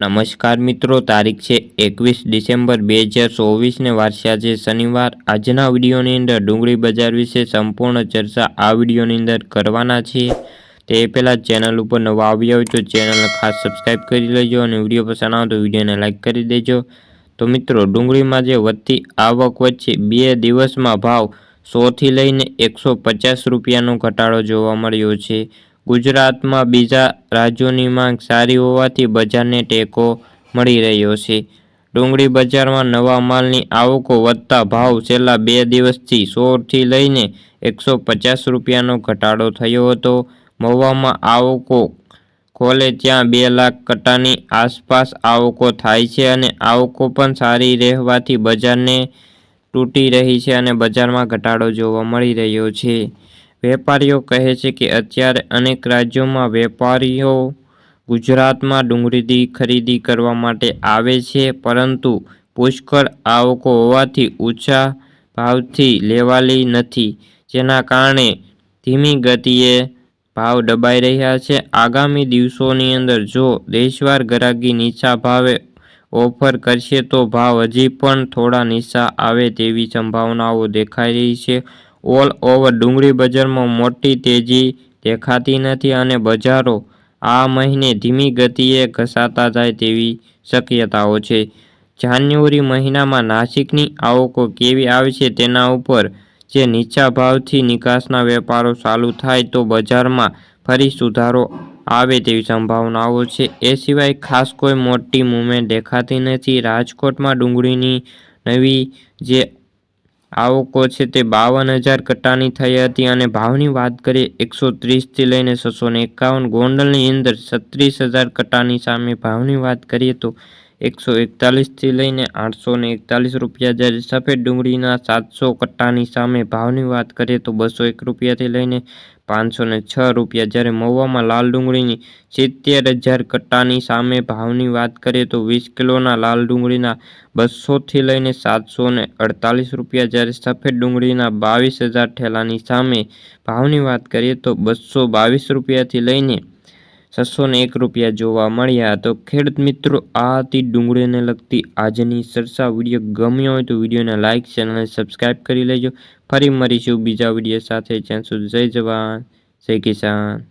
નમસ્કાર મિત્રો, તારીખ છે એકવીસ ડિસેમ્બર બે હજાર ચોવીસને વારસ્યા છે શનિવાર. આજના વિડીયોની અંદર ડુંગળી બજાર વિશે સંપૂર્ણ ચર્ચા આ વિડીયોની અંદર કરવાના છીએ. તે પહેલાં ચેનલ ઉપર નવા આવ્યા હોય તો ચેનલને ખાસ સબસ્ક્રાઈબ કરી લેજો અને વીડિયો પસંદ આવે તો વિડીયોને લાઇક કરી દેજો. તો મિત્રો, ડુંગળીમાં જે વધતી આવક વચ્ચે બે દિવસમાં ભાવ સોથી લઈને એકસો પચાસ રૂપિયાનો ઘટાડો જોવા મળ્યો છે. ગુજરાતમાં બીજા રાજ્યોની માંગ સારી હોવાથી બજારને ટેકો મળી રહ્યો છે. ડુંગળી બજારમાં નવા માલની આવકો વધતા ભાવ છેલ્લા બે દિવસથી સોથી લઈને એકસો પચાસ રૂપિયાનો ઘટાડો થયો હતો. મહુવામાં આવકો ખોલે ત્યાં બે લાખ કટાની આસપાસ આવકો થાય છે અને આવકો પણ સારી રહેવાથી બજારને તૂટી રહી છે અને બજારમાં ઘટાડો જોવા મળી રહ્યો છે. વેપારીઓ કહે છે કે અત્યારે અનેક રાજ્યોમાં વેપારીઓ ગુજરાતમાં ડુંગળીની ખરીદી કરવા માટે આવે છે, પરંતુ પુષ્કળ આવકો હોવાથી ઊંચા ભાવથી લેવાલી નથી, જેના કારણે ધીમી ગતિએ ભાવ દબાઈ રહ્યા છે. આગામી દિવસોની અંદર જો દેશવાર ગરાગી નીચા ભાવે ઓફર કરશે, તો ભાવ હજી પણ થોડા નીચા આવે તેવી સંભાવનાઓ દેખાઈ રહી છે. ઓલ ઓવર ડુંગળી બજારમાં મોટી તેજી દેખાતી નથી અને બજારો આ મહિને ધીમી ગતિએ ઘસાતા જાય તેવી શક્યતાઓ છે. જાન્યુઆરી મહિનામાં નાસિકની આવકો કેવી આવશે તેના ઉપર જે નીચા ભાવથી નિકાસના વેપારો ચાલુ થાય તો બજારમાં ફરી સુધારો આવે તેવી સંભાવનાઓ છે. એ સિવાય ખાસ કોઈ મોટી મૂવમેન્ટ દેખાતી નથી. રાજકોટમાં ડુંગળીની નવી જે આવકો છે તે બાવન હજાર કટ્ટાની થઈ હતી અને ભાવની વાત કરીએ, એકસો ત્રીસથી લઈને છસો ને એકાવન. ગોંડલની અંદર છત્રીસ હજાર કટ્ટાની સામે ભાવની વાત કરીએ તો એકસો એકતાલીસથી લઈને આઠસો ને એકતાલીસ રૂપિયા. જ્યારે સફેદ ડુંગળીના સાતસો કટ્ટાની સામે ભાવની વાત કરીએ તો બસો એક રૂપિયાથી લઈને પાંચસો ને છ રૂપિયા. જ્યારે મહુવામાં લાલ ડુંગળીની સિત્તેર હજાર કટ્ટાની સામે ભાવની વાત કરીએ તો વીસ કિલોના લાલ ડુંગળીના બસોથી લઈને સાતસો ને અડતાલીસ રૂપિયા. જ્યારે સફેદ ડુંગળીના બાવીસ હજાર ઠેલાની સામે ભાવની વાત કરીએ તો બસો બાવીસ રૂપિયાથી લઈને છસો ને એક રૂપિયા જોવા મળ્યા તો ખેડૂત મિત્રો, આ હતી ડુંગળીને લગતી આજની ચર્ચા વીડિયો. ગમ્યો હોય તો વિડીયોને લાઇક ચેનલને સબસ્ક્રાઈબ કરી લેજો. ફરી મળીશું બીજા વીડિયો સાથે. જ્યાં સુધી જય જવાન, જય કિસાન.